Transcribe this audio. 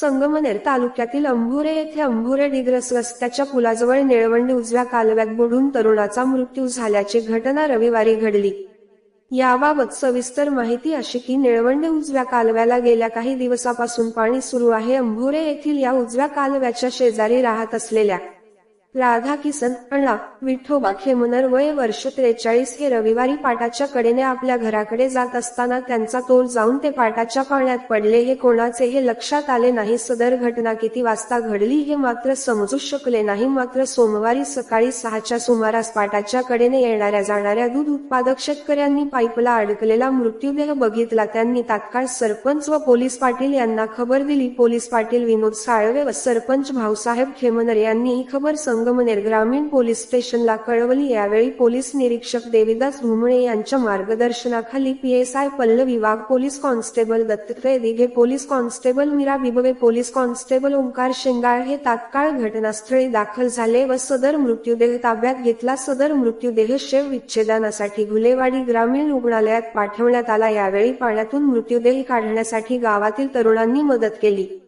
संगमनेर तालुक्यातील अंभुरे येथे अंभुरे डिग्रस रस्त्याच्या पुलाजवळ निळवंडी उजव्या कालव्यात बुडून तरुणाचा मृत्यू झाल्याची घटना रविवारी घडली. याबाबत सविस्तर माहिती अशी की निळवंडे उजव्या कालव्याला गेल्या काही दिवसापासून पाणी सुरू आहे. अंभुरे येथील या उजव्या कालव्याच्या शेजारी राहत असलेल्या राधा किसन अण्णा विठोबा खेमनर वय वर्ष त्रेचाळीस हे रविवारी पाटाच्या कडेने आपल्या घराकडे जात असताना त्यांचा तोल जाऊन ते पाटाच्या पाण्यात पडले हे कोणाचे हे लक्षात आले नाही. सदर घटना किती वाजता घडली हे मात्र समजू शकले नाही. मात्र सोमवारी सकाळी सहाच्या सुमारास पाटाच्या कडेने येणाऱ्या जाणाऱ्या दूध उत्पादक शेतकऱ्यांनी पाईपला अडकलेला मृत्यूदेह बघितला. त्यांनी तात्काळ सरपंच व पोलीस पाटील यांना खबर दिली. पोलीस पाटील विनोद साळवे व सरपंच भाऊसाहेब खेमनर यांनी ही खबर संगमनेर ग्रामीण पोलीस स्टेशनला कळवली. यावेळी पोलीस निरीक्षक देविदास धुमळे यांच्या मार्गदर्शनाखाली PSI Pallavi Wagh police constable Dattatray Dighe police constable Meera Bibwe police constable Omkar Shengal हे तात्काळ घटनास्थळी दाखल झाले व सदर मृत्यूदेह ताब्यात घेतला. सदर मृत्यूदेह शेव विच्छेदनासाठी घुलेवाडी ग्रामीण रुग्णालयात पाठवण्यात आला. यावेळी पाण्यातून मृत्यूदेह काढण्यासाठी गावातील तरुणांनी मदत केली.